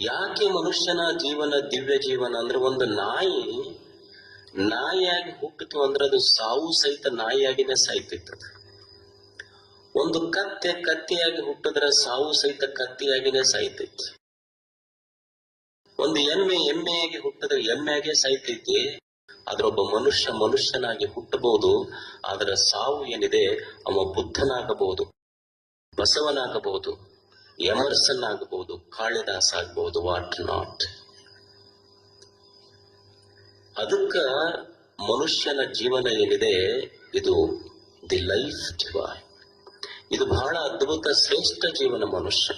ಯಾಕೆ ಮನುಷ್ಯನ ಜೀವನ, ದಿವ್ಯ ಜೀವನ ಅಂದ್ರೆ ಒಂದು ನಾಯಿ, ನಾಯಿಯಾಗಿ ಹುಟ್ಟಿತು ಅಂದ್ರೆ ಅದು ಸಾವು ಸಹಿತ ನಾಯಿಯಾಗಿನೇ ಸಾಯ್ತಿತ್ತು. ಒಂದು ಕತ್ತೆ ಕತ್ತಿಯಾಗಿ ಹುಟ್ಟಿದ್ರೆ ಸಾವು ಸಹಿತ ಕತ್ತೆಯಾಗಿನೇ ಸಾಯ್ತೈತಿ ಒಂದು ಎಮ್ಮೆ ಎಮ್ಮೆಯಾಗಿ ಹುಟ್ಟಿದ್ರೆ ಎಮ್ಮೆಯಾಗೆ ಸಾಯ್ತೈತಿ ಆದ್ರೆ ಒಬ್ಬ ಮನುಷ್ಯ ಮನುಷ್ಯನಾಗಿ ಹುಟ್ಟಬಹುದು ಅದರ ಸಾವು ಏನಿದೆ, ಅವ ಬುದ್ಧನಾಗಬಹುದು, ಬಸವನಾಗಬಹುದು. ಎಮರ್ಸನ್ ಆಗಬಹುದು ಕಾಳಿದಾಸ ಆಗಬಹುದು ವಾಟ್ ನಾಟ್ ಅದಕ್ಕ ಮನುಷ್ಯನ ಜೀವನ ಏನಿದೆ? ಇದು ದಿ ಲೈಫ್ ಡಿವೈನ್ ಇದು ಬಹಳ ಅದ್ಭುತ, ಶ್ರೇಷ್ಠ ಜೀವನ ಮನುಷ್ಯ.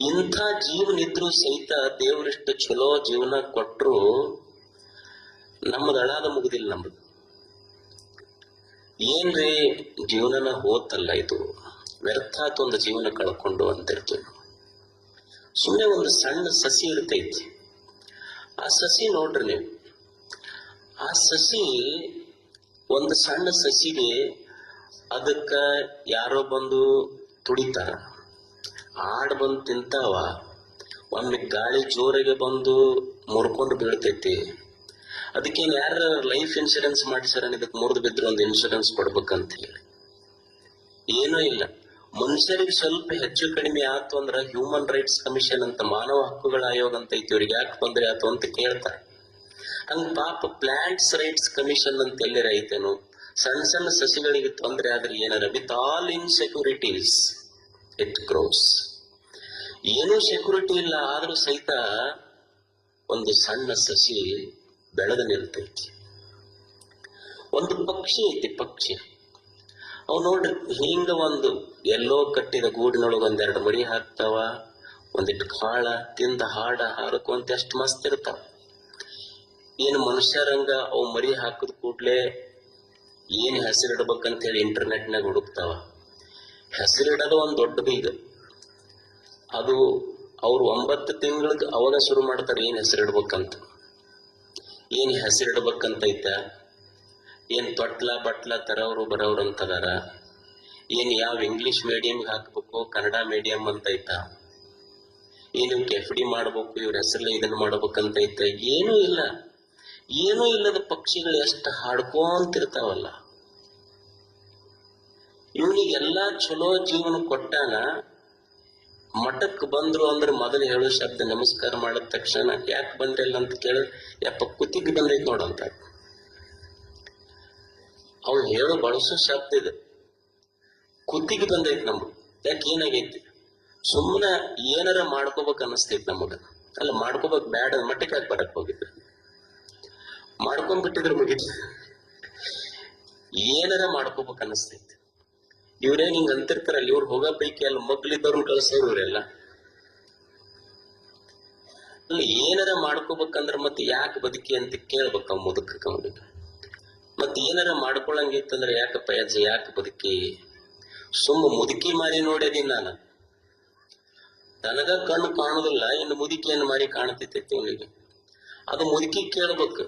ಇಂಥ ಜೀವನ ಇದ್ರೂ ಸಹಿತ ದೇವರಿಷ್ಟು ಚಲೋ ಜೀವನ ಕೊಟ್ಟರು ನಮ್ಮದು ಅಳಾದ ಮುಗುದಿಲ್ಲ ನಮ್ದು. ಏನ್ರಿ ಜೀವನನ ಹೋತಲ್ಲ ಇದು? ವ್ಯರ್ಥ ಆತು ಒಂದು ಜೀವನ ಕಳ್ಕೊಂಡು ಅಂತಿರ್ತೀವಿ ನಾವು. ಸುಮ್ಮನೆ ಒಂದು ಸಣ್ಣ ಸಸಿ ಇರ್ತೈತಿ. ಆ ಸಸಿ ನೋಡ್ರಿ ನೀವು. ಆ ಸಸಿ ಒಂದು ಸಣ್ಣ ಸಸಿಗೆ ಅದಕ್ಕ ಯಾರೋ ಬಂದು ತುಡಿತಾರ. ಆಡ್ ಬಂದು ತಿಂತಾವ. ಒಮ್ಮೆ ಗಾಳಿ ಜೋರಿಗೆ ಬಂದು ಮುರ್ಕೊಂಡು ಬೀಳ್ತೈತಿ. ಅದಕ್ಕೇನು ಯಾರ ಲೈಫ್ ಇನ್ಶೂರೆನ್ಸ್ ಮಾಡಿಸ್ಯಾರ ಇದಕ್ಕೆ ಮುರಿದು ಬಿದ್ರು ಒಂದು ಇನ್ಶೂರೆನ್ಸ್ ಕೊಡ್ಬೇಕಂತ ಹೇಳಿ. ಏನೂ ಇಲ್ಲ. ಮನುಷ್ಯರಿಗೆ ಸ್ವಲ್ಪ ಹೆಚ್ಚು ಕಡಿಮೆ ಆತು ಅಂದ್ರೆ ಹ್ಯೂಮನ್ ರೈಟ್ಸ್ ಕಮಿಷನ್ ಅಂತ ಮಾನವ ಹಕ್ಕುಗಳ ಆಯೋಗ ಅಂತ ಐತಿ, ಇವ್ರಿಗೆ ಯಾಕೆ ತೊಂದರೆ ಆಯ್ತು ಅಂತ ಕೇಳ್ತಾರೆ. ಹಂಗ ಪಾಪ ಪ್ಲಾಂಟ್ಸ್ ರೈಟ್ಸ್ ಕಮಿಷನ್ ಅಂತ ಎಲ್ಲರ ಐತೇನು? ಸಣ್ಣ ಸಣ್ಣ ಸಸಿಗಳಿಗೆ ತೊಂದರೆ ಆದ್ರೆ ಏನಾರ with all insecurities it grows ಏನೂ ಸೆಕ್ಯೂರಿಟಿ ಇಲ್ಲ, ಆದ್ರೂ ಸಹಿತ ಒಂದು ಸಣ್ಣ ಸಸಿ ಬೆಳೆದ ನಿಲ್ತೈತಿ. ಒಂದು ಪಕ್ಷಿ ಐತಿ, ಪಕ್ಷಿ. ಅವು ನೋಡ್ರಿ ಹಿಂಗ ಒಂದು ಎಲ್ಲೋ ಕಟ್ಟಿದ ಗೂಡಿನೊಳಗ ಒಂದೆರಡು ಮರಿ ಹಾಕ್ತಾವ ಒಂದಿಟ್ಟು ಕಾಳ ತಿಂದ ಹಾಡ ಹಾರಕೊಂತ ಎಷ್ಟು ಮಸ್ತ್ ಇರ್ತಾವ. ಏನು ಮನುಷ್ಯರಂಗ ಅವು ಮರಿ ಹಾಕಿದ ಕೂಡ್ಲೆ ಏನ್ ಹೆಸರಿಡ್ಬೇಕಂತ ಹೇಳಿ ಇಂಟರ್ನೆಟ್ನಾಗ ಹುಡುಕ್ತಾವ. ಹೆಸರಿಡೋದು ಒಂದ್ ದೊಡ್ಡ ಬೀಗ. ಅದು ಅವ್ರು ಒಂಬತ್ತು ತಿಂಗಳಿಗೆ ಅವಾಗ ಶುರು ಮಾಡ್ತಾರೆ ಏನ್ ಹೆಸರಿಡ್ಬೇಕಂತ. ಏನ್ ಹೆಸರಿಡ್ಬೇಕಂತ ಐತ ಏನ್ ತೊಟ್ಲ ಬಟ್ಲ ತರವ್ರು ಬರೋರು ಅಂತದಾರ? ಏನ್ ಯಾವ ಇಂಗ್ಲಿಷ್ ಮೀಡಿಯಂ ಹಾಕ್ಬೇಕು, ಕನ್ನಡ ಮೀಡಿಯಂ ಅಂತ ಐತ ಏನು ಎಫ್ ಡಿ ಮಾಡ್ಬೇಕು, ಇವ್ರ ಹೆಸರಲ್ಲಿ ಇದನ್ನ ಮಾಡ್ಬೇಕಂತ ಐತ ಏನೂ ಇಲ್ಲ. ಏನೂ ಇಲ್ಲದ ಪಕ್ಷಿಗಳು ಎಷ್ಟು ಹಾಡ್ಕೊಂತಿರ್ತಾವಲ್ಲ. ಇವನಿಗೆಲ್ಲಾ ಚಲೋ ಜೀವನ ಕೊಟ್ಟಾನ, ಮಠಕ್ ಬಂದ್ರು ಅಂದ್ರೆ ಮೊದಲು ಹೇಳೋ ಶಬ್ದ ನಮಸ್ಕಾರ ಮಾಡಿದ ತಕ್ಷಣ, ಯಾಕೆ ಬಂದ್ರಿಲ್ಲ ಅಂತ ಕೇಳಿ ಯಪ್ಪ, ಕುತ್ತಿಗೆ ಬಂದೈತಿ ನೋಡಂತ ಅವ್ನು ಹೇಳೋ ಬಳಸೋ ಶಬ್ದ ಇದೆ. ಕುತ್ತಿಗೆ ಬಂದೈತಿ ನಮ್ಗೆ. ಯಾಕೆ ಏನಾಗೈತಿ? ಸುಮ್ಮನೆ ಏನಾರ ಮಾಡ್ಕೋಬೇಕು ಅನ್ನಿಸ್ತೈತಿ ನಮಗ. ಅಲ್ಲ, ಮಾಡ್ಕೋಬೇಕು ಬ್ಯಾಡ ಮಟ್ಟಕ್ಕೆ ಯಾಕೆ ಬರಕ್ ಹೋಗಿದ್ರು ಮಾಡ್ಕೊಂಡ್ಬಿಟ್ಟಿದ್ರೆ ಮುಗಿತು. ಏನಾರ ಮಾಡ್ಕೋಬೇಕು ಅನ್ನಿಸ್ತೈತಿ. ಇವ್ರೇನ್ ಹಿಂಗ ಅಂತಿರ್ತಾರಲ್ಲ, ಇವ್ರು ಹೋಗೋ ಪೈಕಿ ಅಲ್ಲಿ ಮಕ್ಳಿದ್ದವ್ರು ಕಳ್ಸೋರು ಇವರೆಲ್ಲ. ಅಲ್ಲ, ಏನಾರ ಮಾಡ್ಕೋಬೇಕಂದ್ರ ಮತ್ತೆ ಯಾಕೆ ಬದುಕಿ ಅಂತ ಕೇಳ್ಬೇಕ ಮುದುಕ ಕಮ್ಮಡಿಗೆ ಮತ್ತೆ ಏನಾರ ಮಾಡ್ಕೊಳಂಗಿತ್ತಂದ್ರೆ ಯಾಕಪ್ಪ ಅಜ್ಜ, ಯಾಕೆ ಬದುಕಿ? ಸುಮ್ಮ ಮುದುಕಿ ಮಾರಿ ನೋಡ್ಯದೀನಿ ನಾನು. ನನಗ ಕಣ್ಣು ಕಾಣುದಿಲ್ಲ, ಇನ್ನು ಮುದುಕಿಯನ್ನು ಮಾರಿ ಕಾಣ್ತೈತಿ ಅವನಿಗೆ ಅದು ಮುದುಕಿ ಕೇಳ್ಬೇಕು.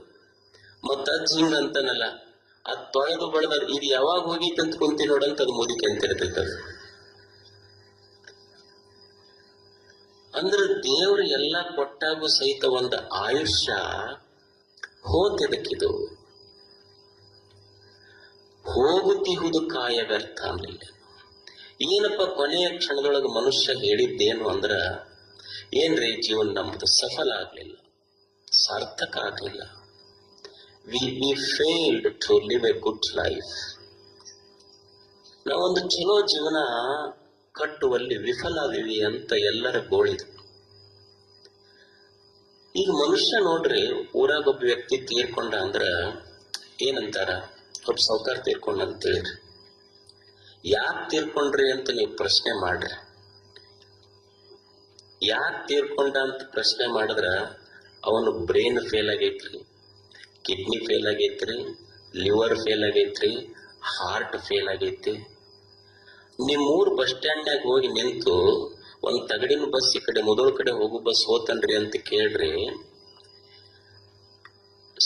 ಮತ್ತ ಅಜ್ಜಿ ಅಂತನಲ್ಲ ಅಂತಾನಲ್ಲ, ಅದ್ ತೊಳೆದು ಬೆಳೆದ ಇದು ಯಾವಾಗ ಹೋಗಿತ್ತು ಅಂತ ಕುಂತಿ ನೋಡಂತ ಅದು ಮುದುಕಿ ಅಂತ ಇರ್ತೈತೆ ಅದು. ಅಂದ್ರೆ ದೇವ್ರು ಎಲ್ಲ ಕೊಟ್ಟಾಗೂ ಸಹಿತ ಒಂದು ಆಯುಷ್ಯ ಹೋತಿದಕ್ಕಿದು ಹೋಗುತ್ತಿಹುದು ಕಾಯ ವ್ಯರ್ಥ ಅನ್ನಲಿಲ್ಲ ಏನಪ್ಪ ಕೊನೆಯ ಕ್ಷಣದೊಳಗೆ ಮನುಷ್ಯ ಹೇಳಿದ್ದೇನು ಅಂದ್ರ ಏನ್ರಿ ಜೀವನ ನಮ್ದು? ಸಫಲ ಆಗ್ಲಿಲ್ಲ. ಸಾರ್ಥಕ ಆಗ್ಲಿಲ್ಲ. We we failed to live a good life ನಾವೊಂದು ಚಲೋ ಜೀವನ ಕಟ್ಟುವಲ್ಲಿ ವಿಫಲ ಆದಿವಿ ಅಂತ ಎಲ್ಲರ ಗೋಳಿದು ಈಗ ಮನುಷ್ಯ ನೋಡ್ರಿ ಊರಾಗೊಬ್ಬ ವ್ಯಕ್ತಿ ತೀರ್ಕೊಂಡ ಅಂದ್ರ, ಏನಂತಾರ? ಒಬ್ಬ ಸಾವುಕಾರ ಅಂತ ಅಂತೇಳಿ ಯಾಕೆ ತೀರ್ಕೊಂಡ್ರಿ ಅಂತ ನೀವು ಪ್ರಶ್ನೆ ಮಾಡ್ರಿ. ಯಾಕೆ ತೀರ್ಕೊಂಡ ಅಂತ ಪ್ರಶ್ನೆ ಮಾಡಿದ್ರ ಅವನು ಬ್ರೈನ್ ಫೇಲ್ ಆಗೈತ್ರಿ, ಕಿಡ್ನಿ ಫೇಲ್ ಆಗೈತ್ರಿ, ಲಿವರ್ ಫೇಲ್ ಆಗೈತ್ರಿ, ಹಾರ್ಟ್ ಫೇಲ್ ಆಗೈತಿ. ನಿಮ್ಮೂರು ಬಸ್ ಸ್ಟ್ಯಾಂಡ್ನಾಗ ಹೋಗಿ ನಿಂತು ಒಂದು ತಗಡಿನ ಬಸ್ ಈ ಕಡೆ, ಮೊದಲ ಕಡೆ ಹೋಗೋ ಬಸ್ ಹೋತನ್ರಿ ಅಂತ ಕೇಳ್ರಿ.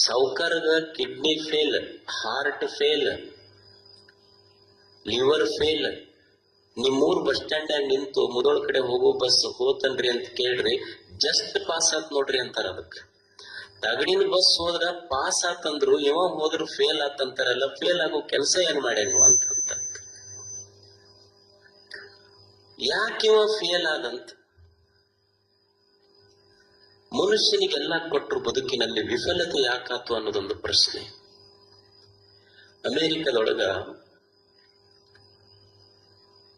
ಸಾವುಕಾರಗ kidney fail heart fail liver fail ನಿಮ್ಮೂರ್ bus stand ನಿಂತು ಮುದೋಳ ಕಡೆ ಹೋಗೋ ಬಸ್ ಹೋತನ್ರಿ ಅಂತ ಕೇಳ್ರಿ ಜಸ್ಟ್ ಪಾಸ್ ಆತ್ ನೋಡ್ರಿ ಅಂತಾರ ಅದಕ್ಕೆ. ತಗಡಿನ ಬಸ್ ಹೋದ್ರ ಪಾಸ್ ಆತಂದ್ರು, ಇವ ಹೋದ್ರು ಫೇಲ್ ಆತಂತಾರಲ್ಲ ಫೇಲ್ ಆಗೋ ಕೆಲಸ ಏನ್ ಮಾಡ್ಯಾನು ಅಂತಂತ ಯಾಕೆ ಫೇಲ್ ಆದಂತ? ಮನುಷ್ಯನಿಗೆಲ್ಲ ಕೊಟ್ಟರು ಬದುಕಿನಲ್ಲಿ ವಿಫಲತೆ ಯಾಕಾತು ಅನ್ನೋದೊಂದು ಪ್ರಶ್ನೆ. ಅಮೆರಿಕದೊಳಗ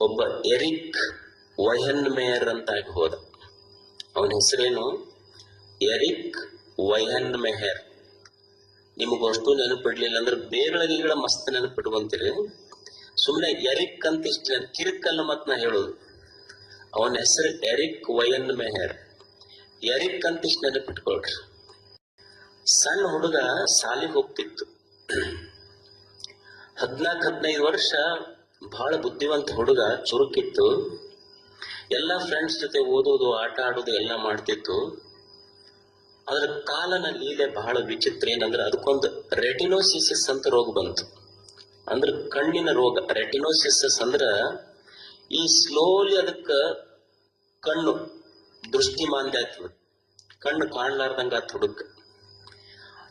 ಒಬ್ಬ ಎರಿಕ್ ವಯನ್ ಮೇಯರ್ ಅಂತ ಹೋದ. ಅವನ ಹೆಸರೇನು? ಎರಿಕ್ ವಯನ್ ಮೆಹರ್ ನಿಮಗಷ್ಟು ನೆನಪಿಡ್ಲಿಲ್ಲ ಅಂದ್ರೆ ಬೇರೆಗಳ ಮಸ್ತ್ ನೆನಪಿಟ್ಕೊಂತೀರಿ. ಸುಮ್ಮನೆ ಎರಿಕ್ ಅಂತ ಇಷ್ಟ ಮತ್ ನಾ ಹೇಳೋದು. ಅವನ ಹೆಸರು ಎರಿಕ್ ವಯನ್ ಮೆಹರ್ ಎರಿಕ್ ಅಂತ ಇಷ್ಟು ನೆನಪಿಟ್ಕೊಳ್ರಿ. ಸಣ್ಣ ಹುಡುಗ ಸಾಲಿಗೆ ಹೋಗ್ತಿತ್ತು. ಹದ್ನಾಲ್ಕು, ಹದಿನೈದು ವರ್ಷ ಬಹಳ ಬುದ್ಧಿವಂತ ಹುಡುಗ, ಚುರುಕಿತ್ತು. ಎಲ್ಲ ಫ್ರೆಂಡ್ಸ್ ಜೊತೆ ಓದೋದು, ಆಟ ಆಡೋದು ಎಲ್ಲ ಮಾಡ್ತಿತ್ತು. ಅದರ ಕಾಲನ ಲೀಲೆ ಬಹಳ ವಿಚಿತ್ರ ಏನಂದ್ರೆ ಅದಕ್ಕೊಂದು ರೆಟಿನೋಸಿಸಸ್ ಅಂತ ರೋಗ ಬಂತು. ಅಂದ್ರೆ ಕಣ್ಣಿನ ರೋಗ, ರೆಟಿನೋಸಿಸಸ್ ಅಂದ್ರ ಈ ಸ್ಲೋಲಿ ಅದಕ್ಕೆ ಕಣ್ಣು ದೃಷ್ಟಿ ಮಾಂದ್ಯ ಕಣ್ಣು ಕಾಣ್ಲಾರ್ದಂಗ ಹುಡುಗ.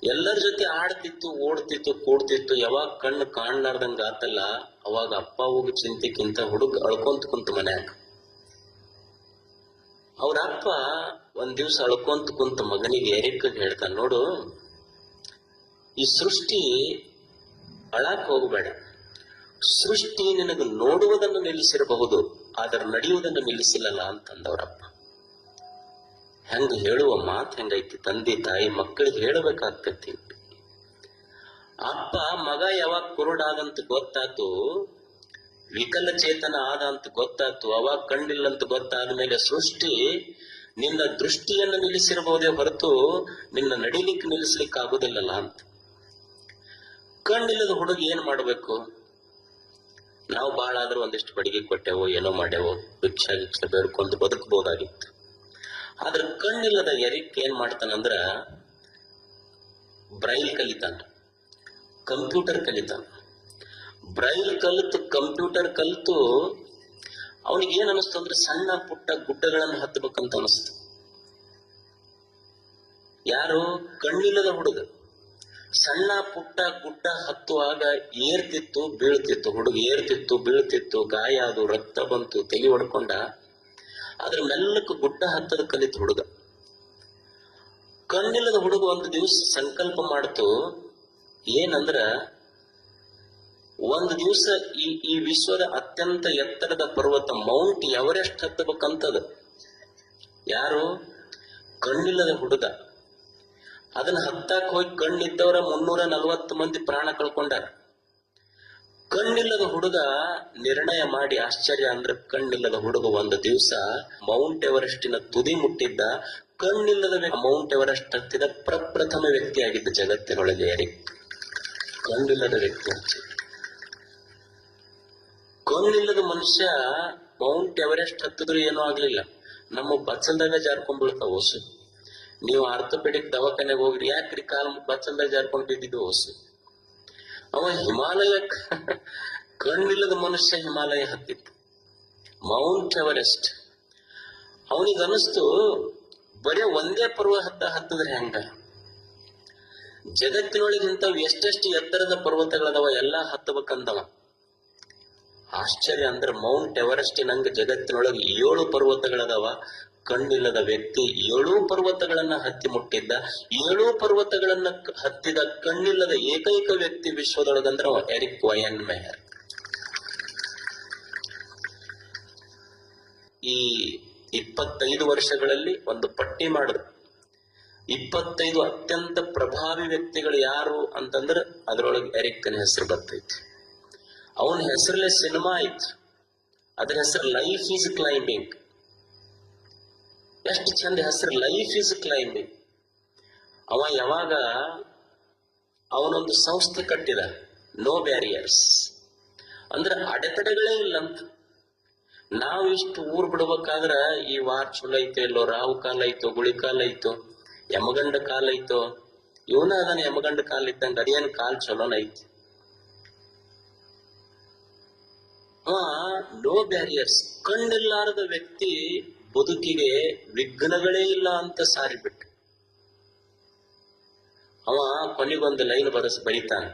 ಎಲ್ಲರ ಜೊತೆ ಆಡ್ತಿತ್ತು, ಓಡ್ತಿತ್ತು, ಕೂಡ್ತಿತ್ತು, ಯಾವಾಗ ಕಣ್ಣು ಕಾಣ್ಲಾರ್ದಂಗ ಆತಲ್ಲ, ಅವಾಗ ಅಪ್ಪ ಹೋಗಿ ಚಿಂತೆಕ್ಕಿಂತ ಹುಡುಗ ಅಳ್ಕೊಂತ ಕುಂತ ಮನ್ಯಾಗ. ಅವ್ರ ಅಪ್ಪ ಒಂದ್ ದಿವ್ಸ ಅಳ್ಕೊಂತ ಕುಂತ ಮಗನಿಗೆ ಎರಿಕ್ ಹೇಳ್ತಾನ, ನೋಡು, ಈ ಸೃಷ್ಟಿ ಅಳಾಕ್ ಹೋಗಬೇಡ. ಸೃಷ್ಟಿ ನಿನಗೆ ನೋಡುವುದನ್ನು ನಿಲ್ಲಿಸಿರಬಹುದು, ಆದ್ರೆ ನಡೆಯುವುದನ್ನು ನಿಲ್ಲಿಸಿಲ್ಲಲ್ಲ ಅಂತಂದವ್ರಪ್ಪ. ಹೆಂಗ ಹೇಳುವ ಮಾತು ಹೆಂಗೈತಿ? ತಂದೆ, ತಾಯಿ, ಮಕ್ಕಳಿಗೆ ಹೇಳಬೇಕಾಗ್ತೈತಿ. ಅಪ್ಪ, ಮಗ ಯಾವಾಗ ಕುರುಡಾದಂತ ಗೊತ್ತಾತು? ವಿಕಲಚೇತನ ಆದ ಅಂತ ಗೊತ್ತಾತು. ಅವಾಗ ಕಂಡಿಲ್ಲ ಅಂತ ಗೊತ್ತಾದ ಮೇಲೆ ಸೃಷ್ಟಿ ನಿನ್ನ ದೃಷ್ಟಿಯನ್ನು ನಿಲ್ಲಿಸಿರಬಹುದೇ ಹೊರತು ನಿನ್ನ ನಡಿಲಿಕ್ಕೆ ನಿಲ್ಲಿಸ್ಲಿಕ್ಕೆ ಆಗುದಿಲ್ಲಲ್ಲ ಅಂತ. ಕಂಡಿಲ್ಲದ ಹುಡುಗ ಏನ್ ಮಾಡ್ಬೇಕು? ನಾವು ಬಾಳ ಒಂದಿಷ್ಟು ಬಡಿಗೆ ಕೊಟ್ಟೆವೋ, ಏನೋ ಮಾಡ್ಯಾವೋ ಭಿಕ್ಷಾ ಗಿಕ್ಷ ಬೇಡ್ಕೊಂಡು ಬದುಕಬಹುದಾಗಿತ್ತು. ಆದ್ರೆ ಕಣ್ಣಿಲ್ಲದ ಎರಿಕ್ ಏನ್ ಮಾಡ್ತಾನಂದ್ರ ಬ್ರೈಲ್ ಕಲಿತಾನ. ಕಂಪ್ಯೂಟರ್ ಕಲಿತಾನ. ಬ್ರೈಲ್ ಕಲಿತು ಕಂಪ್ಯೂಟರ್ ಕಲಿತು ಅವನಿಗೆ ಏನ್ ಅನಿಸ್ತು ಅಂದ್ರೆ ಸಣ್ಣ ಪುಟ್ಟ ಗುಡ್ಡಗಳನ್ನು ಹತ್ತಬೇಕಂತ ಅನಿಸ್ತು. ಯಾರು? ಕಣ್ಣಿಲ್ಲದ ಹುಡುಗ. ಸಣ್ಣ ಪುಟ್ಟ ಗುಡ್ಡ ಹತ್ತುವಾಗ ಏರ್ತಿತ್ತು, ಬೀಳ್ತಿತ್ತು. ಹುಡುಗ ಏರ್ತಿತ್ತು, ಬೀಳ್ತಿತ್ತು, ಗಾಯ ಅದು ರಕ್ತ ಬಂತು ತೆಗಿ ಹೊಡ್ಕೊಂಡ ಅದ್ರ ಮೆಲ್ಲಕ್ಕೆ ಗುಡ್ಡ ಹತ್ತದ ಕಲಿತು ಹುಡುಗ. ಕಣ್ಣಿಲ್ಲದ ಹುಡುಗ ಒಂದು ದಿವಸ ಸಂಕಲ್ಪ ಮಾಡ್ತು, ಏನಂದ್ರ ಒಂದು ದಿವಸ ಈ ಈ ವಿಶ್ವದ ಅತ್ಯಂತ ಎತ್ತರದ ಪರ್ವತ ಮೌಂಟ್ ಎವರೆಸ್ಟ್ ಹತ್ತಬೇಕಂತದ. ಯಾರು? ಕಣ್ಣಿಲ್ಲದ ಹುಡುಗ. ಅದನ್ನ ಹತ್ತಾಕ್ ಹೋಗಿ ಕಣ್ಣಿದ್ದವರ ಮುನ್ನೂರ ನಲವತ್ತು ಮಂದಿ ಪ್ರಾಣ ಕಳ್ಕೊಂಡಾರ. ಕಣ್ಣಿಲ್ಲದ ಹುಡುಗ ನಿರ್ಣಯ ಮಾಡಿ ಆಶ್ಚರ್ಯ ಅಂದ್ರೆ ಕಣ್ಣಿಲ್ಲದ ಹುಡುಗ ಒಂದು ದಿವಸ ಮೌಂಟ್ ಎವರೆಸ್ಟಿನ ತುದಿ ಮುಟ್ಟಿದ್ದ ಕಣ್ಣಿಲ್ಲದ ಮೌಂಟ್ ಎವರೆಸ್ಟ್ ಹತ್ತಿದ ಪ್ರಪ್ರಥಮ ವ್ಯಕ್ತಿಯಾಗಿದ್ದ ಜಗತ್ತಿನೊಳಗೆ ಎರಿಕ್. ಕಣ್ಣಿಲ್ಲದ ವ್ಯಕ್ತಿ ಕಣ್ಣಿಲ್ಲದ ಮನುಷ್ಯ ಮೌಂಟ್ ಎವರೆಸ್ಟ್ ಹತ್ತಿದ್ರು ಏನೂ ಆಗ್ಲಿಲ್ಲ. ನಮ್ಮ ಬಚ್ಚಲ್ದಾಗ ಜಾರ್ಕೊಂಡ್ಬಿಡ್ತಾವ ಹೊಸು ನೀವು ಆರ್ಥೋಪೆಡಿಕ್ ದವಾಖಾನೆಗೆ ಹೋಗ್ರಿ. ಯಾಕ್ರಿ ಕಾಲ್ ಬಚ್ಚಲ್ದಾಗ ಜಾರ್ಕೊಂಡ್ ಬಿದ್ದಿದ್ದು ಹೊಸು ಅವ ಹಿಮಾಲಯ ಕಣ್ಣಿಲ್ಲದ ಮನುಷ್ಯ ಹಿಮಾಲಯ ಹತ್ತಿತ್ತು. ಮೌಂಟ್ ಎವರೆಸ್ಟ್ ಅವನಿಗೆ ಅನಿಸ್ತು ಬರೀ ಒಂದೇ ಪರ್ವ ಹತ್ತ ಹತ್ತದ್ರೆ ಹೆಂಗ? ಜಗತ್ತಿನೊಳಗೆ ಇಂಥವು ಎಷ್ಟೆಷ್ಟು ಎತ್ತರದ ಪರ್ವತಗಳದವ, ಎಲ್ಲಾ ಹತ್ತಬೇಕಂದವ. ಆಶ್ಚರ್ಯ ಅಂದ್ರೆ ಮೌಂಟ್ ಎವರೆಸ್ಟ್ ನಂಗೆ ಜಗತ್ತಿನೊಳಗೆ ಏಳು ಪರ್ವತಗಳದಾವ ಕಣ್ಣಿಲ್ಲದ ವ್ಯಕ್ತಿ ಏಳು ಪರ್ವತಗಳನ್ನ ಹತ್ತಿ ಮುಟ್ಟಿದ್ದ, ಏಳು ಪರ್ವತಗಳನ್ನ ಹತ್ತಿದ ಕಣ್ಣಿಲ್ಲದ ಏಕೈಕ ವ್ಯಕ್ತಿ ವಿಶ್ವದೊಳಗಂದ್ರೆ ಎರಿಕ್ ವಯನ್ ಮೆಹರ್ ಈ ಇಪ್ಪತ್ತೈದು ವರ್ಷಗಳಲ್ಲಿ ಒಂದು ಪಟ್ಟಿ ಮಾಡಿದ್ರು. ಇಪ್ಪತ್ತೈದು ಅತ್ಯಂತ ಪ್ರಭಾವಿ ವ್ಯಕ್ತಿಗಳು ಯಾರು ಅಂತಂದ್ರೆ ಅದರೊಳಗೆ ಎರಿಕ್ಕನ ಹೆಸರು ಬರ್ತೈತಿ. ಅವನ ಹೆಸರಲ್ಲೇ ಸಿನಿಮಾ ಆಯ್ತು ಅದ್ರ ಹೆಸರು ಲೈಫ್ ಈಸ್ ಕ್ಲೈಂಬಿಂಗ್. ಎಷ್ಟು ಚಂದ ಹೆಸರು ಲೈಫ್ ಇಸ್ ಕ್ಲೈಂಬಿಂಗ್ ಅವ ಯಾವಾಗ ಅವನೊಂದು ಸಂಸ್ಥೆ ಕಟ್ಟಿದ ನೋ ಬ್ಯಾರಿಯರ್ಸ್ ಅಂದ್ರೆ ಅಡೆತಡೆಗಳೇ ಇಲ್ಲಂತ. ನಾವು ಇಷ್ಟು ಊರ್ ಬಿಡ್ಬೇಕಾದ್ರೆ ಈ ವಾರ ಚಲೋ ಐತೆ ಇಲ್ಲೋ ರಾವು ಕಾಲ ಐತೋ, ಗುಳಿ ಕಾಲ ಐತೋ, ಯಮಗಂಡ ಕಾಲ ಐತೋ, ಇವನ ಅದನ್ನ ಯಮಗಂಡ ಕಾಲ ಇದ್ದಂಗ ಅಡಿಯನ್ ಕಾಲ್ ಚಲೋನ ಐತಿ. ನೋ ಬ್ಯಾರಿಯರ್ಸ್ ಕಂಡಿಲ್ಲಾರದ ವ್ಯಕ್ತಿ ಬದುಕಿಗೆ ವಿಘ್ನಗಳೇ ಇಲ್ಲ ಅಂತ ಸಾರಿಬಿಟ್ಟು ಅವ ಕೊನೆಗೊಂದು ಲೈನ್ ಬರಸ್ ಬರೀತಾನೆ.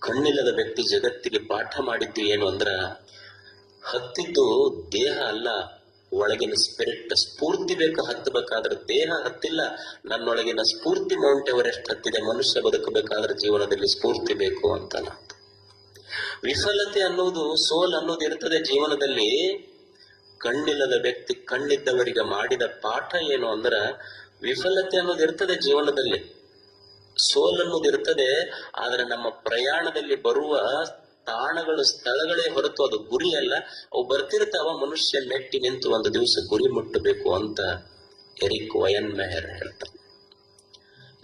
ಕಣ್ಣಿಲ್ಲದ ವ್ಯಕ್ತಿ ಜಗತ್ತಿಗೆ ಪಾಠ ಮಾಡಿದ್ದು ಏನು ಅಂದ್ರ, ಹತ್ತಿದ್ದು ದೇಹ ಅಲ್ಲ, ಒಳಗಿನ ಸ್ಪಿರಿಟ್ ಸ್ಫೂರ್ತಿ ಬೇಕು, ಹತ್ತಬೇಕಾದ್ರೆ ದೇಹ ಹತ್ತಿಲ್ಲ. ನನ್ನೊಳಗಿನ ಸ್ಫೂರ್ತಿ ಮೌಂಟ್ ಎವರೆಸ್ಟ್ ಹತ್ತಿದೆ, ಮನುಷ್ಯ ಬದುಕಬೇಕಾದ್ರೆ ಜೀವನದಲ್ಲಿ ಸ್ಫೂರ್ತಿ ಬೇಕು ಅಂತ ವಿಫಲತೆ ಅನ್ನೋದು ಸೋಲ್ ಅನ್ನೋದು ಇರ್ತದೆ ಜೀವನದಲ್ಲಿ. ಕಣ್ಣಿಲ್ಲದ ವ್ಯಕ್ತಿ ಕಣ್ಣಿದ್ದವರಿಗೆ ಮಾಡಿದ ಪಾಠ ಏನು ಅಂದ್ರ ವಿಫಲತೆ ಅನ್ನೋದು ಇರ್ತದೆ ಜೀವನದಲ್ಲಿ. ಸೋಲ್ ಅನ್ನೋದು ಇರ್ತದೆ, ಆದ್ರೆ ನಮ್ಮ ಪ್ರಯಾಣದಲ್ಲಿ ಬರುವ ತಾಣಗಳು, ಸ್ಥಳಗಳೇ ಹೊರತು ಅದು ಗುರಿ ಅಲ್ಲ. ಅವು ಬರ್ತಿರ್ತಾವ ಮನುಷ್ಯ ಮೆಟ್ಟಿ ನಿಂತು ಒಂದು ದಿವಸ ಗುರಿ ಮುಟ್ಟಬೇಕು ಅಂತ ಎರಿಕ್ ವಯನ್ ಮೆಹರ್ ಹೇಳ್ತಾರೆ.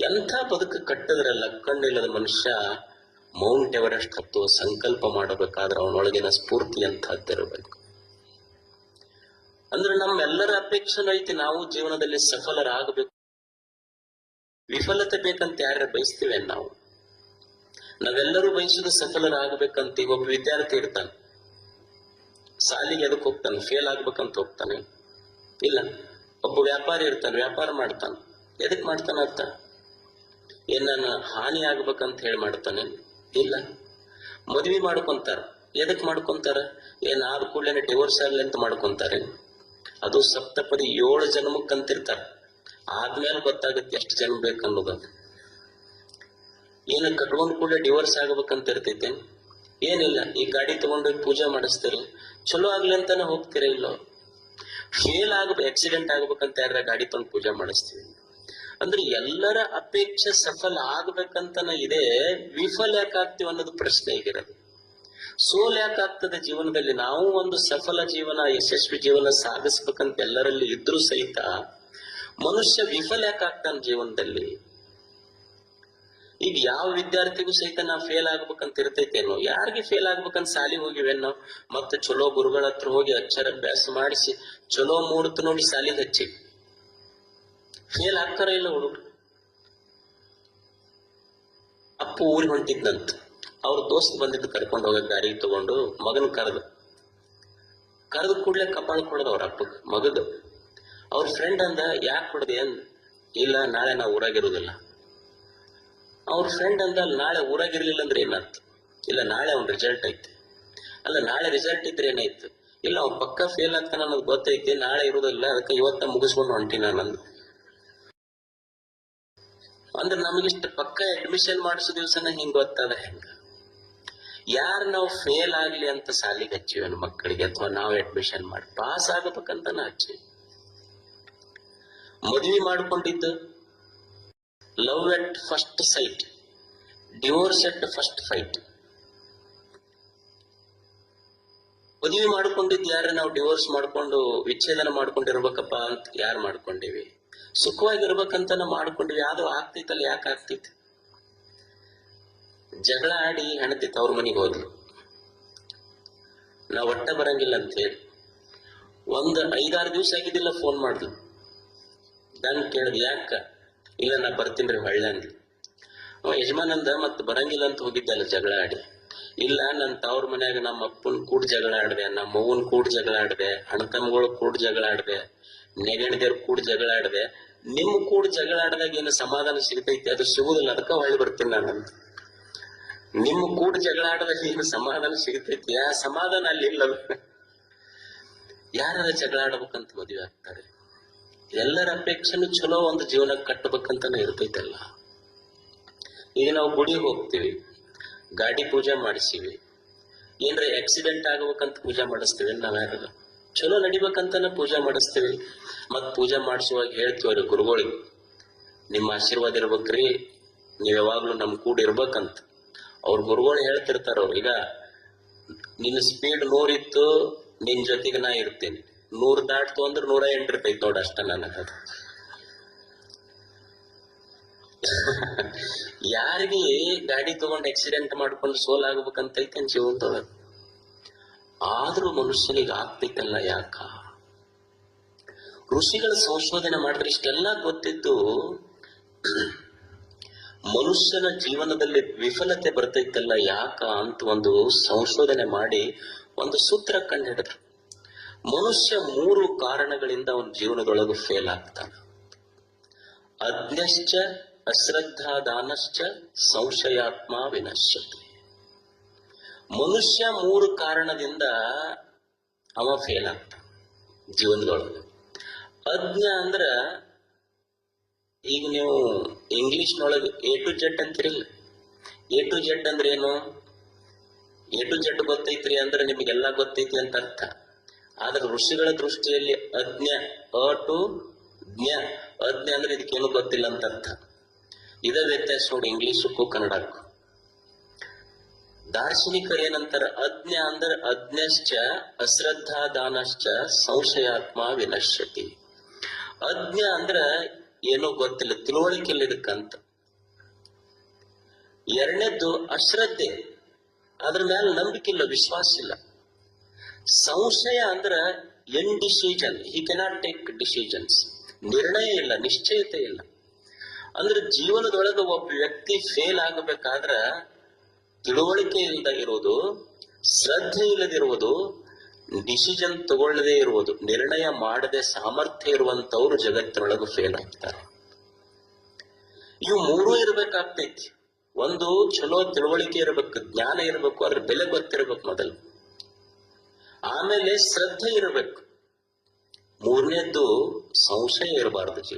ಎಂಥ ಬದುಕು ಕಟ್ಟಿದ್ರಲ್ಲ, ಕಣ್ಣಿಲ್ಲದ ಮನುಷ್ಯ ಮೌಂಟ್ ಎವರೆಸ್ಟ್ ಹತ್ತುವ ಸಂಕಲ್ಪ ಮಾಡಬೇಕಾದ್ರೆ ಅವನೊಳಗಿನ ಸ್ಫೂರ್ತಿ ಎಂಥದ್ದಿರಬೇಕು. ಅಂದ್ರೆ ನಮ್ಮೆಲ್ಲರ ಅಪೇಕ್ಷೆ ಐತಿ ನಾವು ಜೀವನದಲ್ಲಿ ಸಫಲರಾಗಬೇಕು. ವಿಫಲತೆ ಬೇಕಂತ ಯಾರ ಬಯಸ್ತೇವೆ ನಾವು? ನಾವೆಲ್ಲರೂ ಬಯಸಿದ್ರು ಸಫಲರಾಗಬೇಕಂತ ಈಗ ಒಬ್ಬ ವಿದ್ಯಾರ್ಥಿ ಇರ್ತಾನೆ. ಸಾಲಿಗೆ ಎದಕ್ ಹೋಗ್ತಾನೆ? ಫೇಲ್ ಆಗ್ಬೇಕಂತ ಹೋಗ್ತಾನೆ. ಇಲ್ಲ, ಒಬ್ಬ ವ್ಯಾಪಾರಿ ಇರ್ತಾನೆ, ವ್ಯಾಪಾರ ಮಾಡ್ತಾನೆ. ಎದಕ್ ಮಾಡ್ತಾನ ಅಂತ ಏನಾನ ನಾನು ಹಾನಿ ಆಗ್ಬೇಕಂತ ಹೇಳಿ ಮಾಡ್ತಾನೆ. ಇಲ್ಲ, ಮದುವೆ ಮಾಡ್ಕೊಂತಾರ. ಎದಕ್ ಮಾಡ್ಕೊಂತಾರ? ಏನ್ ನಾಲ್ಕು ಕೂಡಲೇ ಡಿವೋರ್ಸ್ ಆಗ್ಲಿ ಅಂತ ಮಾಡ್ಕೊಂತಾರೆ. ಅದು ಸಪ್ತಪದಿ ಏಳು ಜನ್ಮಕ್ಕಂತಿರ್ತಾರ ಆದ್ಮೇಲೆ ಗೊತ್ತಾಗುತ್ತೆ ಎಷ್ಟು ಜನ್ಮ ಬೇಕನ್ನೋದು ಏನು ಕಟ್ಕೊಂಡ್ ಕೂಡ ಡಿವೋರ್ಸ್ ಆಗ್ಬೇಕಂತ ಇರ್ತೈತೆ ಏನಿಲ್ಲ, ಈ ಗಾಡಿ ತಗೊಂಡೋಗಿ ಪೂಜೆ ಮಾಡಿಸ್ತೀರಿ. ಚಲೋ ಆಗ್ಲಿ ಅಂತಾನೆ ಹೋಗ್ತೀರ ಇಲ್ಲೋ? ಫೇಲ್ ಆಗ್ಬೇಕು ಆಕ್ಸಿಡೆಂಟ್ ಆಗ್ಬೇಕಂತ ಯಾರ ಗಾಡಿ ತಗೊಂಡು ಪೂಜೆ ಮಾಡಿಸ್ತೀವಿ ಅಂದ್ರೆ ಎಲ್ಲರ ಅಪೇಕ್ಷೆ ಸಫಲ ಆಗ್ಬೇಕಂತನ ಇದೆ ವಿಫಲ ಯಾಕೆ ಆಗ್ತೀವಿ ಅನ್ನೋದು ಪ್ರಶ್ನೆ ಈಗಿರೋದು. ಸೋಲ್ ಯಾಕೆ ಆಗ್ತದೆ ಜೀವನದಲ್ಲಿ? ನಾವು ಒಂದು ಸಫಲ ಜೀವನ, ಯಶಸ್ವಿ ಜೀವನ ಸಾಗಿಸ್ಬೇಕಂತ ಎಲ್ಲರಲ್ಲಿ ಇದ್ರೂ ಸಹಿತ ಮನುಷ್ಯ ವಿಫಲ ಯಾಕಾಗ್ತಾನೆ ಜೀವನದಲ್ಲಿ? ಈಗ ಯಾವ ವಿದ್ಯಾರ್ಥಿಗೂ ಸಹಿತ ನಾ ಫೇಲ್ ಆಗ್ಬೇಕಂತ ಇರ್ತೈತೇನೋ ಯಾರಿಗೆ ಫೇಲ್ ಆಗ್ಬೇಕಂತ ಸಾಲಿ ಹೋಗಿವೆ ನಾವು ಮತ್ತೆ ಚಲೋ ಗುರುಗಳ ಹತ್ರ ಹೋಗಿ ಅಭ್ಯಾಸ ಮಾಡಿಸಿ, ಚಲೋ ಮೂರ್ತ ನೋಡಿ ಸಾಲಿಗೆ ಹಚ್ಚಿ. ಫೇಲ್ ಆಗ್ತಾರ ಇಲ್ಲ ಹುಡುಗರು? ಅಪ್ಪು ಊರಿಗೆ ಹೊಂಟಿದ್ನಂತ. ಅವ್ರ ದೋಸ್ತ್ ಬಂದಿದ್ದು ಕರ್ಕೊಂಡು ಹೋಗೋ ಗಾಡಿ ತಗೊಂಡು ಮಗನ ಕರೆದು. ಕರೆದ ಕೂಡ್ಲೆ ಕಪಾಳ ಕೊಡೋದು ಅವ್ರ ಅಪ್ಪ ಮಗದು ಅವ್ರ ಫ್ರೆಂಡ್ ಅಂದ, ಯಾಕೆ ಕೊಡದೆ? ಏನ್ ಇಲ್ಲ, ನಾಳೆ ನಾವು ಊರಾಗಿರುದಿಲ್ಲ. ಅವ್ರ ಫ್ರೆಂಡ್ ಅಂದ "ಅಲ್ಲಿ ನಾಳೆ ಊರಾಗಿರ್ಲಿಲ್ಲ ಅಂದ್ರೆ ಏನಂತ ಇಲ್ಲ, ನಾಳೆ ಅವ್ನ ರಿಸಲ್ಟ್ ಐತಿ. ಅಲ್ಲ, ನಾಳೆ ರಿಸಲ್ಟ್ ಇದ್ರೆ ಏನಾಯ್ತು? ಇಲ್ಲ, ಅವ್ನ್ ಪಕ್ಕ ಫೇಲ್ ಅಂತ ಅನ್ನೋದು ಗೊತ್ತೈತಿ, ನಾಳೆ ಇರೋದಿಲ್ಲ, ಅದಕ್ಕೆ ಇವತ್ತ ಮುಗಿಸ್ಕೊಂಡು ಹೊಂಟಿ ನಾನು ಅಂದ್ರೆ ನಮಗಿಷ್ಟ ಪಕ್ಕ ಅಡ್ಮಿಷನ್ ಮಾಡಿಸೋ ದಿವಸನ ಹಿಂಗ್ ಗೊತ್ತದ ಹೆಂಗ? ಯಾರು ನಾವು ಫೇಲ್ ಆಗ್ಲಿ ಅಂತ ಸಾಲಿಗೆ ಹಚ್ಚಿವಿ ಮಕ್ಕಳಿಗೆ ಅಥವಾ ನಾವು ಅಡ್ಮಿಷನ್ ಮಾಡಿ ಪಾಸ್ ಆಗಬೇಕಂತನ ಹಚ್ಚಿವಿ ಮದುವೆ ಮಾಡ್ಕೊಂಡಿದ್ದು. Love at first sight divorce at first fight ಮದುವೆ ಮಾಡ್ಕೊಂಡಿದ್ದು ಯಾರು ನಾವು ಡಿವೋರ್ಸ್ ಮಾಡ್ಕೊಂಡು ವಿಚ್ಛೇದನ ಮಾಡ್ಕೊಂಡಿರ್ಬೇಕಪ್ಪ ಅಂತ ಯಾರು ಮಾಡ್ಕೊಂಡಿವಿ? ಸುಖವಾಗಿರ್ಬೇಕಂತ ಮಾಡ್ಕೊಂಡಿವಿ. ಅದು ಆಗ್ತೈತಲ್ಲ, ಯಾಕೆ ಆಗ್ತೈತಿ? ಜಗಳ ಆಡಿ ಹೆಣತಿ ತವ್ರ ಮನೆಗೆ ಹೋದ್ಲು. ನಾ ಒಟ್ಟ ಬರಂಗಿಲ್ಲ ಅಂತ ಹೇಳಿ ಒಂದ್ ಐದಾರು ದಿವಸ ಆಗಿದ್ದಿಲ್ಲ ಫೋನ್ ಮಾಡಿದ್ಲು. ನಾನು ಕೇಳಿದ್ ಯಾಕ? ಇಲ್ಲ, ನಾ ರೀ ಹೊಳ್ಳೆ ಅಂದ್ಲು. ಅವ ಯಜಮಾನಂದ ಮತ್ ಬರಂಗಿಲ್ಲ ಅಂತ ಹೋಗಿದ್ದಲ್ಲ ಜಗಳ ಆಡಿ. ಇಲ್ಲ, ನನ್ ತವ್ರ ಮನ್ಯಾಗ ನಮ್ಮ ಅಪ್ಪನ್ ಕೂಡ ಜಗಳ ಆಡ್ದೆ, ನಮ್ಮ ಅವ್ವನ್ ಕೂಡ ಜಗಳ ಆಡ್ದೆ, ಅಣ್ಣ ತಮ್ಮಗಳು ಕೂಡ ಜಗಳ ಆಡ್ದೆ ನೆಗಣಿದೇವ್ರ ಕೂಡ ಜಗಳ ಆಡ್ದೆ, ನಿಮ್ ಕೂಡ ಜಗಳ ಆಡ್ದಾಗ ಏನು ಸಮಾಧಾನ ಸಿಗ್ತೈತಿ? ಅದು ಸಿಗುದಿಲ್ಲ, ಅದಕ್ಕೆ ಹೊಳ್ಳಿ ಬರ್ತೀನಿ ನಾನಂತ ನಿಮ್ಮ ಕೂಡ ಜಗಳ ಆಡದಾಗ ಏನು ಸಮಾಧಾನ ಸಿಗತೈತಿ? ಆ ಸಮಾಧಾನ ಅಲ್ಲಿ ಇಲ್ಲ ಯಾರ ಜಗಳ ಆಡ್ಬೇಕಂತ ಮದುವೆ ಆಗ್ತಾರೆ? ಎಲ್ಲರ ಅಪೇಕ್ಷೆನೂ ಚಲೋ ಒಂದು ಜೀವನ ಕಟ್ಟಬೇಕಂತಾನೆ ಇರ್ತೈತಲ್ಲ. ಈಗ ನಾವು ಗುಡಿಗೆ ಹೋಗ್ತೀವಿ. ಗಾಡಿ ಪೂಜೆ ಮಾಡಿಸಿವಿ. ಏನ್ರ ಆಕ್ಸಿಡೆಂಟ್ ಆಗ್ಬೇಕಂತ ಪೂಜೆ ಮಾಡಿಸ್ತೀವಿ ನಾವ್ಯಾರ? ಚಲೋ ನಡಿಬೇಕಂತಾನೆ ಪೂಜೆ ಮಾಡಿಸ್ತೀವಿ. ಮತ್ ಪೂಜೆ ಮಾಡಿಸುವಾಗ ಹೇಳ್ತೀವ್ರಿ ಗುರುಗಳಿಗೆ ನಿಮ್ಮ ಆಶೀರ್ವಾದ ಇರ್ಬೇಕ್ರಿ. ನೀವ್ ಯಾವಾಗ್ಲೂ ನಮ್ ಕೂಡ ಇರ್ಬೇಕಂತ. ಅವ್ರ ಗುರುಗಳು ಹೇಳ್ತಿರ್ತಾರ ಈಗ ನಿನ್ನ ಸ್ಪೀಡ್ ನೂರಿತ್ತು, ನಿನ್ ಜೊತೆಗೆ ನಾ ಇರ್ತೀನಿ. ನೂರ್ ದಾಟ್ತು ಅಂದ್ರೆ ನೂರ ಎಂಟು ಇರ್ತೈತಿ ನೋಡ ಅಷ್ಟ ನನಗ ಯಾರಿಗೆ ಗಾಡಿ ತಗೊಂಡ್ ಆಕ್ಸಿಡೆಂಟ್ ಮಾಡ್ಕೊಂಡು ಸೋಲ್ ಆಗ್ಬೇಕಂತ ಐತೆ ಜೀವನದೊಳಗ ಆದ್ರೂ ಮನುಷ್ಯನಿಗೆ ಆಗ್ತೈತಲ್ಲ ಯಾಕ? ಋಷಿಗಳ ಸಂಶೋಧನೆ ಮಾಡಿದ್ರೆ ಇಷ್ಟೆಲ್ಲ ಗೊತ್ತಿದ್ದು ಮನುಷ್ಯನ ಜೀವನದಲ್ಲಿ ವಿಫಲತೆ ಬರ್ತೈತಲ್ಲ ಯಾಕ ಅಂತ ಒಂದು ಸಂಶೋಧನೆ ಮಾಡಿ ಒಂದು ಸೂತ್ರ ಕಂಡುಹಿಡಿದ್ರು. ಮನುಷ್ಯ ಮೂರು ಕಾರಣಗಳಿಂದ ಅವನ ಜೀವನದೊಳಗೆ ಫೇಲ್ ಆಗ್ತಾನ. ಅಜ್ಞಶ್ಚ ಅಶ್ರದ್ಧಾದಾನಶ್ಚ, ಸಂಶಯಾತ್ಮ ವಿನಶ್ಯತಿ ಮನುಷ್ಯ ಮೂರು ಕಾರಣದಿಂದ ಅವ ಫೇಲ್ ಆಗ್ತಾನ ಜೀವನದೊಳಗೆ. ಅಜ್ಞ ಅಂದ್ರ ಈಗ ನೀವು ಇಂಗ್ಲಿಷ್ನೊಳಗೆ ಎ ಟು ಜೆಡ್ ಅಂತೀರಿ ಎ ಟು ಜೆಡ್ ಅಂದ್ರೆ ಏನು? ಎ ಟು ಜೆಡ್ ಗೊತ್ತೈತ್ರಿ ಅಂದ್ರೆ ನಿಮಗೆಲ್ಲ ಗೊತ್ತೈತಿ ಅಂತ ಅರ್ಥ. ಆದ್ರೆ ಋಷಿಗಳ ದೃಷ್ಟಿಯಲ್ಲಿ ಅಜ್ಞ, ಅ ಟು ಜ್ಞ. ಅಜ್ಞ ಅಂದ್ರೆ ಇದಕ್ಕೇನು ಗೊತ್ತಿಲ್ಲ ಅಂತ ಅರ್ಥ. ಇದ ವ್ಯತ್ಯಾಸ ನೋಡಿ ಇಂಗ್ಲಿಷಕ್ಕೂ ಕನ್ನಡಕ್ಕೂ. ದಾರ್ಶನಿಕರು ಏನಂತಾರ? ಅಜ್ಞ ಅಂದ್ರೆ ಅಜ್ಞಶ್ಚ ಅಶ್ರದ್ಧಾ ದಾನಶ್ಚ ಸಂಶಯಾತ್ಮ ವಿನಶ್ಯತಿ. ಅಜ್ಞ ಅಂದ್ರ ಏನೋ ಗೊತ್ತಿಲ್ಲ ತಿಳುವಳಿಕೆ ಇದಕ್ಕಂತ ಎರಡನೇದ್ದು ಅಶ್ರದ್ಧೆ. ಅದ್ರ ಮೇಲೆ ನಂಬಿಕೆ ಇಲ್ಲ, ವಿಶ್ವಾಸ ಇಲ್ಲ. ಸಂಶಯ ಅಂದ್ರ indecision he cannot take decisions ನಿರ್ಣಯ ಇಲ್ಲ, ನಿಶ್ಚಯತೆ ಇಲ್ಲ. ಅಂದ್ರೆ ಜೀವನದೊಳಗೆ ಒಬ್ಬ ವ್ಯಕ್ತಿ ಫೇಲ್ ಆಗಬೇಕಾದ್ರ ತಿಳುವಳಿಕೆ ಇಲ್ಲದ ಇರೋದು, ಶ್ರದ್ಧೆ ಇಲ್ಲದಿರುವುದು ಡಿಸಿಷನ್ ತಗೊಳ್ಳದೆ ಇರುವುದು, ನಿರ್ಣಯ ಮಾಡದೆ ಸಾಮರ್ಥ್ಯ ಇರುವಂತವ್ರು ಜಗತ್ತಿನೊಳಗೆ ಫೇಲ್ ಆಗ್ತಾರೆ. ಇವು ಮೂರೂ ಇರ್ಬೇಕಾಗ್ತೈತಿ. ಒಂದು, ಚಲೋ ತಿಳುವಳಿಕೆ ಇರಬೇಕು, ಜ್ಞಾನ ಇರಬೇಕು, ಅದ್ರ ಬೆಲೆ ಗೊತ್ತಿರಬೇಕು ಮೊದಲು. ಆಮೇಲೆ ಶ್ರದ್ಧೆ ಇರಬೇಕು. ಮೂರನೇದ್ದು ಸಂಶಯ ಇರಬಾರ್ದು ಜೀವ.